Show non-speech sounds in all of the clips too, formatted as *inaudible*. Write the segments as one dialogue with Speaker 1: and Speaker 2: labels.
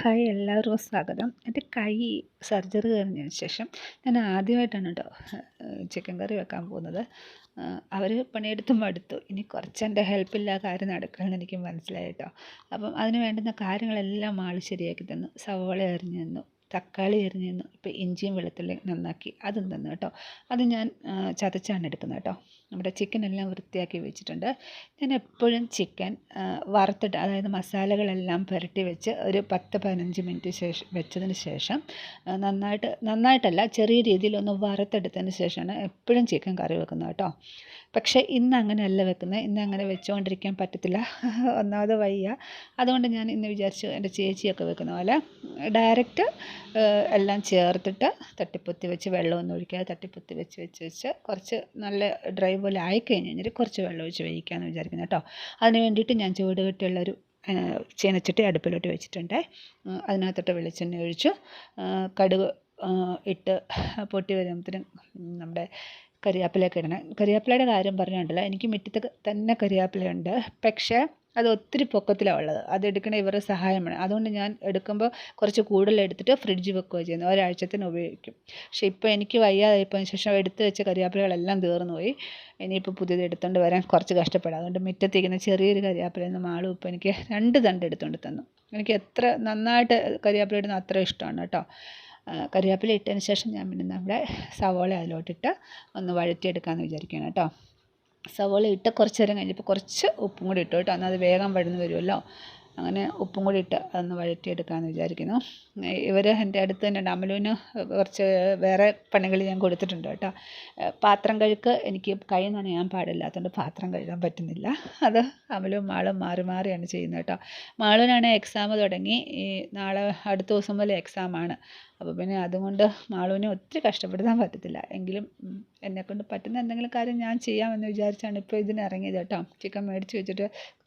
Speaker 1: Hi എല്ലാവർക്കും സ്വാഗതം. എന്റെ കൈ സർജറി കഴിഞ്ഞതിന് ശേഷം ഞാൻ ആദ്യമായിട്ടാണ് കേട്ടോ ചിക്കൻ കറി വെക്കാൻ പോകുന്നത്. അവർ പണിയെടുത്ത് മടുത്തു. ഇനി കുറച്ച് എന്റെ ഹെൽപ്പില്ല കാര്യം നടക്കണമെന്ന് എനിക്ക് മനസ്സിലായി കേട്ടോ അപ്പം അതിന് വേണ്ടുന്ന കാര്യങ്ങളെല്ലാം ആൾ ശരിയാക്കി തന്നു. സവോള എറിഞ്ഞു തന്നു. തക്കാളി എറിഞ്ഞു തന്നു. ഇപ്പോൾ ഇഞ്ചിയും വെളുത്തുള്ളി നന്നാക്കി അതും തന്നു കേട്ടോ അത് ഞാൻ ചതച്ചാണ് എടുക്കുന്നത് കേട്ടോ നമ്മുടെ ചിക്കൻ എല്ലാം വൃത്തിയാക്കി വെച്ചിട്ടുണ്ട്. ഞാൻ എപ്പോഴും ചിക്കൻ വറുത്തിട്ട് അതായത് മസാലകളെല്ലാം പുരട്ടി വെച്ച് ഒരു പത്ത് പതിനഞ്ച് മിനിറ്റ് ശേഷം വെച്ചതിന് ശേഷം നന്നായിട്ട് നന്നായിട്ടല്ല ചെറിയ രീതിയിൽ ഒന്ന് വറുത്തെടുത്തതിന് ശേഷമാണ് എപ്പോഴും ചിക്കൻ കറി വെക്കുന്നത് കേട്ടോ. പക്ഷേ ഇന്ന് അങ്ങനെയല്ല വെക്കുന്നത്. ഇന്ന് അങ്ങനെ വെച്ചുകൊണ്ടിരിക്കാൻ പറ്റത്തില്ല. *laughs* ഒന്നാമത് വയ്യ. അതുകൊണ്ട് ഞാൻ ഇന്ന് വിചാരിച്ചു എന്റെ ചേച്ചിയൊക്കെ വെക്കുന്ന പോലെ ഡയറക്റ്റ് എല്ലാം ചേർത്തിട്ട് തട്ടിപ്പൊത്തി വെച്ച് വെള്ളമൊന്നും ഒഴിക്കാതെ തട്ടിപ്പൊത്തി വെച്ച് വെച്ച് വെച്ച് കുറച്ച് നല്ല ഡ്രൈ പോലെ ആയിക്കഴിഞ്ഞ് കഴിഞ്ഞാൽ കുറച്ച് വെള്ളം ഒഴിച്ച് വേവിക്കാമെന്ന് വിചാരിക്കുന്നു കേട്ടോ. അതിന് വേണ്ടിയിട്ട് ഞാൻ ചൂട് കെട്ടിയുള്ളൊരു ചീനച്ചട്ടി അടുപ്പിലോട്ട് വെച്ചിട്ടുണ്ട്. അതിനകത്തോട്ട് വെളിച്ചെണ്ണ ഒഴിച്ചു. കടുക് ഇട്ട് പൊട്ടി വരുമ്പോഴത്തേനും നമ്മുടെ കരിയാപ്പിലയൊക്കെ ഇടണം. കരിയാപ്പിലയുടെ കാര്യം പറഞ്ഞുകൊണ്ടല്ല എനിക്ക് മുറ്റത്ത് തന്നെ കരിയാപ്പിലയുണ്ട്. പക്ഷേ അത് ഒത്തിരി പൊക്കത്തിലാണ് ഉള്ളത്. അത് എടുക്കണ ഇവരുടെ സഹായമാണ്. അതുകൊണ്ട് ഞാൻ എടുക്കുമ്പോൾ കുറച്ച് കൂടുതൽ എടുത്തിട്ട് ഫ്രിഡ്ജ് വെക്കുകയോ ചെയ്യുന്നു. ഒരാഴ്ചത്തിന് ഉപയോഗിക്കും. പക്ഷേ ഇപ്പോൾ എനിക്ക് വയ്യാതായപ്പോഴതിന് ശേഷം എടുത്തു വെച്ച കരിയാപ്പിലകളെല്ലാം തീർന്നു പോയി ഇനിയിപ്പോൾ പുതിയത് എടുത്തുകൊണ്ട് വരാൻ കുറച്ച് കഷ്ടപ്പെടാം. അതുകൊണ്ട് മുറ്റത്തിരിക്കുന്ന ചെറിയൊരു കരിയാപ്പിലയിൽ നിന്ന് മാളും ഇപ്പോൾ എനിക്ക് രണ്ട് തണ്ട് എടുത്തുകൊണ്ട് തന്നു. എനിക്ക് എത്ര നന്നായിട്ട് കരിയാപ്പില ഇടുന്ന അത്ര ഇഷ്ടമാണ് കേട്ടോ. കറിവേപ്പില ഇട്ടതിന് ശേഷം ഞാൻ പിന്നെ നമ്മുടെ സവോള അതിലോട്ടിട്ട് ഒന്ന് വഴറ്റിയെടുക്കാമെന്ന് വിചാരിക്കുകയാണ് കേട്ടോ. സവോള ഇട്ട് കുറച്ച് നേരം കഴിഞ്ഞപ്പോൾ കുറച്ച് ഉപ്പും കൂടി ഇട്ടു കേട്ടോ. എന്നാൽ അത് വേഗം വഴന്ന് വരുമല്ലോ. അങ്ങനെ ഉപ്പും കൂടി ഇട്ട് അതൊന്ന് വഴറ്റിയെടുക്കാമെന്ന് വിചാരിക്കുന്നു. ഇവർ എന്റെ അടുത്ത് തന്നെ ഡമലുവിന് കുറച്ച് വേറെ പണികൾ ഞാൻ കൊടുത്തിട്ടുണ്ട് കേട്ടോ. പാത്രം കഴുക്ക് എനിക്ക് കൈ നനയാൻ പാടില്ലാത്തതുകൊണ്ട് പാത്രം കഴുകാൻ പറ്റുന്നില്ല. അത് അമലും മാളും മാറി മാറിയാണ് ചെയ്യുന്നത് കേട്ടോ. മാളിനാണ് എക്സാം തുടങ്ങി. ഈ നാളെ അടുത്ത ദിവസം മുതൽ എക്സാമാണ് അപ്പോൾ പിന്നെ അതുകൊണ്ട് മാളുവിനെ ഒത്തിരി കഷ്ടപ്പെടുത്താൻ പറ്റത്തില്ല. എങ്കിലും എന്നെക്കൊണ്ട് പറ്റുന്ന എന്തെങ്കിലും കാര്യം ഞാൻ ചെയ്യാമെന്ന് വിചാരിച്ചാണ് ഇപ്പോൾ ഇതിന് ഇറങ്ങിയത് കേട്ടോ. ചിക്കൻ മേടിച്ച് വെച്ചിട്ട്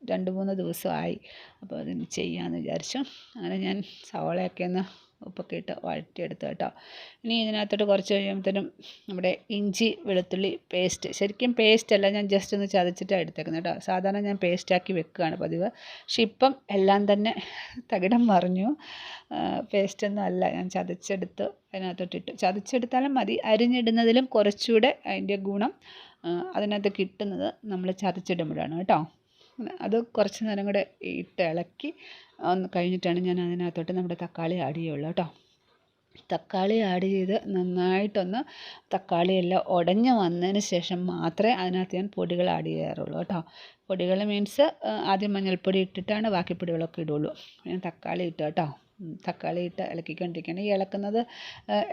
Speaker 1: രണ്ട് മൂന്ന് ദിവസമായി. അപ്പോൾ അതിന് ചെയ്യാമെന്ന് വിചാരിച്ചു. അങ്ങനെ ഞാൻ സവാളയൊക്കെ ഒന്ന് ഉപ്പൊക്കെ ഇട്ട് വഴറ്റിയെടുത്ത് കേട്ടോ. ഇനി ഇതിനകത്തോട്ട് കുറച്ച് കഴിയുമ്പോഴത്തേനും നമ്മുടെ ഇഞ്ചി വെളുത്തുള്ളി പേസ്റ്റ് ശരിക്കും പേസ്റ്റ് അല്ല ഞാൻ ജസ്റ്റ് ഒന്ന് ചതച്ചിട്ടാണ് എടുത്തേക്കുന്നത് കേട്ടോ. സാധാരണ ഞാൻ പേസ്റ്റാക്കി വെക്കുകയാണ് പതിവ്. പക്ഷെ ഇപ്പം എല്ലാം തന്നെ തകിടം മറിഞ്ഞു. പേസ്റ്റൊന്നും അല്ല ഞാൻ ചതച്ചെടുത്ത് അതിനകത്തോട്ടിട്ട് ചതച്ചെടുത്താലും മതി അരിഞ്ഞിടുന്നതിലും കുറച്ചുകൂടെ അതിന്റെ ഗുണം അതിനകത്ത് കിട്ടുന്നത് നമ്മൾ ചതച്ചിടുമ്പോഴാണ് കേട്ടോ. അത് കുറച്ച് നേരം കൂടെ ഇട്ട് ഇളക്കി ഒന്ന് കഴിഞ്ഞിട്ടാണ് ഞാൻ അതിനകത്തോട്ട് നമ്മുടെ തക്കാളി ആഡ് ചെയ്യുള്ളൂ കേട്ടോ. തക്കാളി ആഡ് ചെയ്ത് നന്നായിട്ടൊന്ന് തക്കാളിയെല്ലാം ഉടഞ്ഞ് വന്നതിന് ശേഷം മാത്രമേ അതിനകത്ത് ഞാൻ പൊടികൾ ആഡ് ചെയ്യാറുള്ളൂ കേട്ടോ. പൊടികൾ മീൻസ് ആദ്യം മഞ്ഞൾപ്പൊടി ഇട്ടിട്ടാണ് ബാക്കി പൊടികളൊക്കെ ഇടുള്ളൂ. ഞാൻ തക്കാളി ഇട്ട് കേട്ടോ. തക്കാളി ഇട്ട് ഇളക്കിക്കൊണ്ടിരിക്കുകയാണ്. ഈ ഇളക്കുന്നത്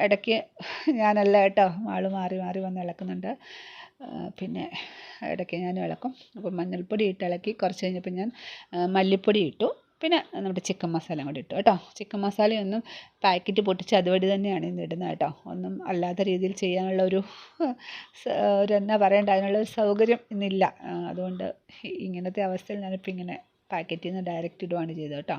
Speaker 1: ഇടയ്ക്ക് ഞാനല്ല കേട്ടോ ആൾ മാറി മാറി വന്ന് ഇളക്കുന്നുണ്ട്. പിന്നെ ഇടയ്ക്ക് ഞാൻ ഇളക്കും. അപ്പോൾ മഞ്ഞൾപ്പൊടി ഇട്ട് ഇളക്കി കുറച്ച് കഴിഞ്ഞപ്പോൾ ഞാൻ മല്ലിപ്പൊടി ഇട്ടു. പിന്നെ നമ്മുടെ ചിക്കൻ മസാല കൂടി ഇട്ടു കേട്ടോ. ചിക്കൻ മസാലയൊന്നും പാക്കറ്റ് പൊട്ടിച്ച് അതുവഴി തന്നെയാണ് ഇന്ന് ഇടുന്നത് കേട്ടോ. ഒന്നും അല്ലാത്ത രീതിയിൽ ചെയ്യാനുള്ള ഒരു ഒരു എന്നാ പറയണ്ട അതിനുള്ള ഒരു സൗകര്യം ഇന്നില്ല. അതുകൊണ്ട് ഇങ്ങനത്തെ അവസ്ഥയിൽ ഞാനിപ്പോൾ ഇങ്ങനെ പാക്കറ്റിൽ നിന്ന് ഡയറക്റ്റ് ഇടുകയാണ് ചെയ്തത് കേട്ടോ.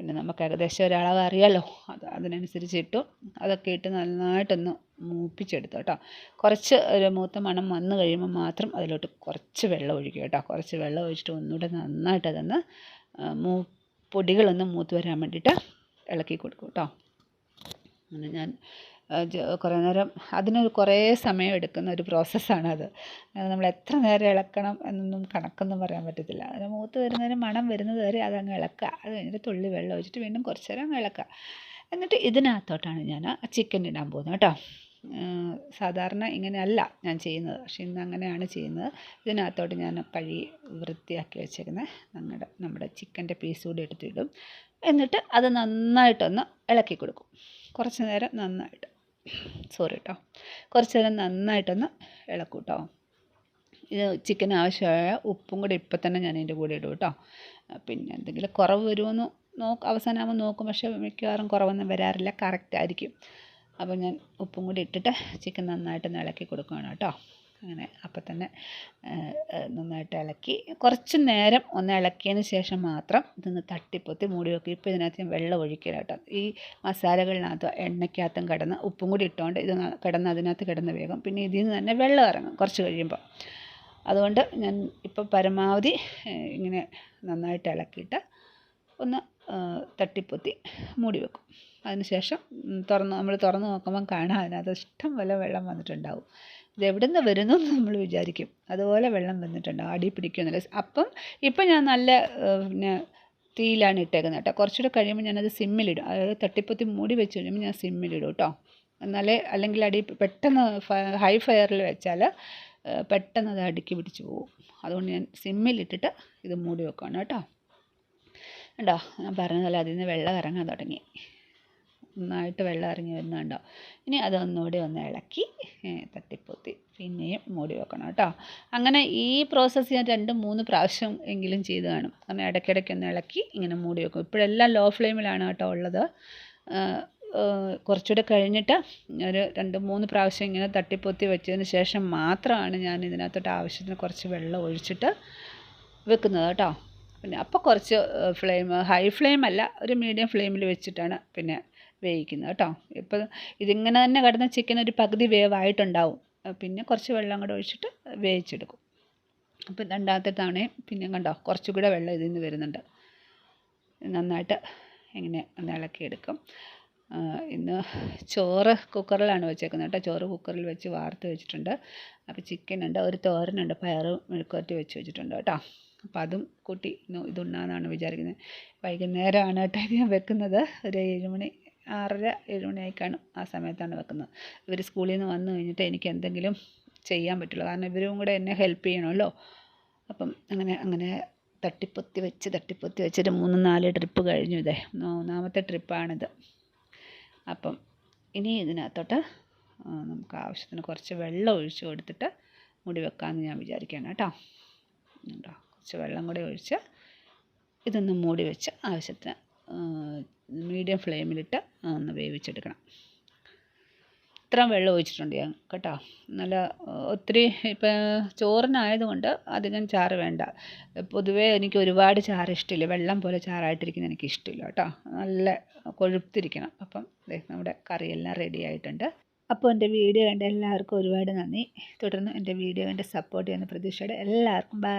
Speaker 1: പിന്നെ നമുക്ക് ഏകദേശം ഒരളവ് അറിയാമല്ലോ അത് അതിനനുസരിച്ച് ഇട്ടു. അതൊക്കെ ഇട്ട് നന്നായിട്ടൊന്ന് മൂപ്പിച്ചെടുത്തു കേട്ടോ. കുറച്ച് ഒരു മൂത്ത മണം വന്നു കഴിയുമ്പോൾ മാത്രം അതിലോട്ട് കുറച്ച് വെള്ളം ഒഴിക്കുക കേട്ടോ. കുറച്ച് വെള്ളം ഒഴിച്ചിട്ട് ഒന്നുകൂടെ നന്നായിട്ട് അതൊന്ന് മൂ പൊടികളൊന്ന് മൂത്ത് വരാൻ വേണ്ടിയിട്ട് ഇളക്കി കൊടുക്കും കേട്ടോ. അങ്ങനെ ഞാൻ കുറേ നേരം അതിന് കുറേ സമയം എടുക്കുന്ന ഒരു പ്രോസസ്സാണത്. നമ്മൾ എത്ര നേരം ഇളക്കണം എന്നൊന്നും കണക്കൊന്നും പറയാൻ പറ്റത്തില്ല. അത് മൂത്ത് വരുന്നതിന് മണം വരുന്നത് വരെ അതങ്ങ് ഇളക്കുക. അത് കഴിഞ്ഞിട്ട് തുള്ളി വെള്ളം ഒഴിച്ചിട്ട് വീണ്ടും കുറച്ച് നേരം ഇളക്കുക. എന്നിട്ട് ഇതിനകത്തോട്ടാണ് ഞാൻ ചിക്കൻ ഇടാൻ പോകുന്നത് കേട്ടോ. സാധാരണ ഇങ്ങനെയല്ല ഞാൻ ചെയ്യുന്നത്. പക്ഷേ ഇന്ന് അങ്ങനെയാണ് ചെയ്യുന്നത്. ഇതിനകത്തോട്ട് ഞാൻ കഴുകി വൃത്തിയാക്കി വെച്ചേക്കുന്ന. നമ്മുടെ നമ്മുടെ ചിക്കന്റെ പീസ് കൂടി എടുത്തിടും. എന്നിട്ട് അത് നന്നായിട്ടൊന്ന് ഇളക്കി കൊടുക്കും. കുറച്ച് നേരം നന്നായിട്ട്. സോറി കേട്ടോ കുറച്ച് നേരം നന്നായിട്ടൊന്ന് ഇളക്കും കേട്ടോ ഇത് ചിക്കൻ ആവശ്യമായ ഉപ്പും കൂടി ഇപ്പം തന്നെ ഞാൻ ഇതിന്റെ കൂടെ ഇടും കേട്ടോ പിന്നെ എന്തെങ്കിലും കുറവ് വരുമെന്ന് നോക്ക് അവസാനമാകുമ്പോൾ നോക്കും. പക്ഷേ മിക്കവാറും കുറവൊന്നും വരാറില്ല. കറക്റ്റ് ആയിരിക്കും. അപ്പോൾ ഞാൻ ഉപ്പും കൂടി ഇട്ടിട്ട് ചിക്കൻ നന്നായിട്ടൊന്ന് ഇളക്കി കൊടുക്കുകയാണ് കേട്ടോ അങ്ങനെ അപ്പം തന്നെ നന്നായിട്ട് ഇളക്കി. കുറച്ച് നേരം ഒന്ന് ഇളക്കിയതിന് ശേഷം മാത്രം ഇതൊന്ന് തട്ടിപ്പൊത്തി മൂടി വെക്കും ഇപ്പോൾ ഇതിനകത്ത് ഞാൻ വെള്ളം ഒഴിക്കില്ല കേട്ടോ. ഈ മസാലകളിനകത്ത് എണ്ണയ്ക്കകത്തും കിടന്ന് ഉപ്പും കൂടി ഇട്ടുകൊണ്ട് ഇത് കിടന്ന് അതിനകത്ത് കിടന്ന് വേഗം പിന്നെ ഇതിൽ നിന്ന് തന്നെ വെള്ളം ഇറങ്ങും കുറച്ച് കഴിയുമ്പോൾ അതുകൊണ്ട് ഞാൻ ഇപ്പോൾ പരമാവധി ഇങ്ങനെ നന്നായിട്ട് ഇളക്കിയിട്ട് ഒന്ന് തട്ടിപ്പൊത്തി മൂടി വെക്കും. അതിനുശേഷം തുറന്ന് നമ്മൾ തുറന്ന് നോക്കുമ്പം കാണാം അതിനകത്ത് ഇഷ്ടം പോലെ വെള്ളം വന്നിട്ടുണ്ടാവും. ഇത് എവിടെ നിന്ന് വരുന്നു എന്ന് നമ്മൾ വിചാരിക്കും. അതുപോലെ വെള്ളം വന്നിട്ടുണ്ടാവും. അടി പിടിക്കുന്നില്ല. അപ്പം ഇപ്പം ഞാൻ നല്ല പിന്നെ തീയിലാണ് ഇട്ടേക്കുന്നത് കേട്ടോ. കുറച്ചുകൂടെ കഴിയുമ്പോൾ ഞാനത് സിമ്മിലിടും. അതായത് തട്ടിപ്പൊത്തി മൂടി വെച്ച് കഴിയുമ്പോൾ ഞാൻ സിമ്മിലിടും കേട്ടോ. എന്നാലേ അല്ലെങ്കിൽ അടി പെട്ടെന്ന് ഹൈ ഫയറിൽ വെച്ചാൽ പെട്ടെന്ന് അത് അടുക്കി പിടിച്ച് പോകും അതുകൊണ്ട് ഞാൻ സിമ്മിലിട്ടിട്ട് ഇത് മൂടി വെക്കുകയാണ് കേട്ടോ. കണ്ടോ? ഞാൻ പറഞ്ഞതല്ല അതിൽ നിന്ന് വെള്ളം ഇറങ്ങാൻ തുടങ്ങി. നന്നായിട്ട് വെള്ളം ഇറങ്ങി വരുന്നുണ്ടോ ഇനി അതൊന്നുകൂടി ഒന്ന് ഇളക്കി തട്ടിപ്പൊത്തി. പിന്നെയും മൂടി വെക്കണം കേട്ടോ. അങ്ങനെ ഈ പ്രോസസ്സ് ഞാൻ രണ്ട് മൂന്ന് പ്രാവശ്യം എങ്കിലും ചെയ്ത് കാണും. കാരണം ഇടയ്ക്കിടയ്ക്ക് ഒന്ന് ഇളക്കി ഇങ്ങനെ മൂടി വെക്കും. ഇപ്പോഴെല്ലാം ലോ ഫ്ലെയിമിലാണ് കേട്ടോ ഉള്ളത്. കുറച്ചുകൂടെ കഴിഞ്ഞിട്ട് ഒരു രണ്ട് മൂന്ന് പ്രാവശ്യം ഇങ്ങനെ തട്ടിപ്പൊത്തി വെച്ചതിന് ശേഷം മാത്രമാണ് ഞാൻ ഇതിനകത്തോട്ട് ആവശ്യത്തിന് കുറച്ച് വെള്ളം ഒഴിച്ചിട്ട് വെക്കുന്നത് കേട്ടോ. പിന്നെ അപ്പോൾ കുറച്ച് ഫ്ലെയിം ഹൈ ഫ്ലെയിം അല്ല ഒരു മീഡിയം ഫ്ലെയിമിൽ വെച്ചിട്ടാണ് പിന്നെ വേവിക്കുന്നത് കേട്ടോ. ഇപ്പോൾ ഇതിങ്ങനെ തന്നെ കിടന്ന ചിക്കൻ ഒരു പകുതി വേവായിട്ടുണ്ടാവും. പിന്നെ കുറച്ച് വെള്ളം കൂടെ ഒഴിച്ചിട്ട് വേവിച്ചെടുക്കും. അപ്പം രണ്ടാമത്തെ തവണയും പിന്നെ കണ്ടോ കുറച്ചുകൂടെ വെള്ളം ഇതിൽ നിന്ന് വരുന്നുണ്ട്. നന്നായിട്ട് ഇങ്ങനെ ഒന്ന് ഇളക്കിയെടുക്കും. ഇന്ന് ചോറ് കുക്കറിലാണ് വെച്ചേക്കുന്നത് കേട്ടോ. ചോറ് കുക്കറിൽ വെച്ച് വാർത്ത് വെച്ചിട്ടുണ്ട്. അപ്പോൾ ചിക്കൻ ഉണ്ട് ഒരു തോരനുണ്ട് പയർ മെഴുക്കുവരട്ടി വെച്ച് വെച്ചിട്ടുണ്ട് കേട്ടോ. അപ്പോൾ അതും കൂട്ടി ഇതുണ്ണാന്നാണ് വിചാരിക്കുന്നത്. വൈകുന്നേരമാണ് കേട്ടോ ഞാൻ വെക്കുന്നത്. ഒരു ഏഴ് മണി ആറര ഏഴ് മണിയായി കാണും ആ സമയത്താണ് വെക്കുന്നത്. ഇവർ സ്കൂളിൽ നിന്ന് വന്നു കഴിഞ്ഞിട്ട് എനിക്ക് എന്തെങ്കിലും ചെയ്യാൻ പറ്റുള്ളൂ. കാരണം ഇവരും കൂടെ എന്നെ ഹെൽപ്പ് ചെയ്യണമല്ലോ. അപ്പം അങ്ങനെ അങ്ങനെ തട്ടിപ്പൊത്തി വെച്ച് തട്ടിപ്പൊത്തി വെച്ചിട്ട് മൂന്ന് നാല് ട്രിപ്പ് കഴിഞ്ഞു ഇതേ. മൂന്നാമത്തെ ട്രിപ്പാണിത്. അപ്പം ഇനി ഇതിനകത്തോട്ട് നമുക്ക് ആവശ്യത്തിന് കുറച്ച് വെള്ളം ഒഴിച്ച് കൊടുത്തിട്ട് മുടി വെക്കാമെന്ന് ഞാൻ വിചാരിക്കുകയാണ് കേട്ടോ. കേട്ടോ കുറച്ച് വെള്ളം കൂടി ഒഴിച്ച് ഇതൊന്ന് മൂടി വെച്ച് ആവശ്യത്തിന് മീഡിയം ഫ്ലെയിമിലിട്ട് ഒന്ന് വേവിച്ചെടുക്കണം. ഇത്രയും വെള്ളം ഒഴിച്ചിട്ടുണ്ട് ഞാൻ കേട്ടോ. നല്ല ഒത്തിരി ഇപ്പം ചോറിനായതുകൊണ്ട് അധികം ചാറ് വേണ്ട. പൊതുവേ എനിക്ക് ഒരുപാട് ചാറ് ഇഷ്ടമില്ല. വെള്ളം പോലെ ചാറായിട്ടിരിക്കുന്നത് എനിക്ക് ഇഷ്ടമില്ല കേട്ടോ. നല്ല കൊഴുത്തിരിക്കണം. അപ്പം നമ്മുടെ കറിയെല്ലാം റെഡി ആയിട്ടുണ്ട്. അപ്പോൾ എന്റെ വീഡിയോ കണ്ട എല്ലാവർക്കും ഒരുപാട് നന്ദി. തുടർന്ന് എന്റെ വീഡിയോ കണ്ട് സപ്പോർട്ട് ചെയ്യുന്ന പ്രതീക്ഷയുടെ എല്ലാവർക്കും ബൈ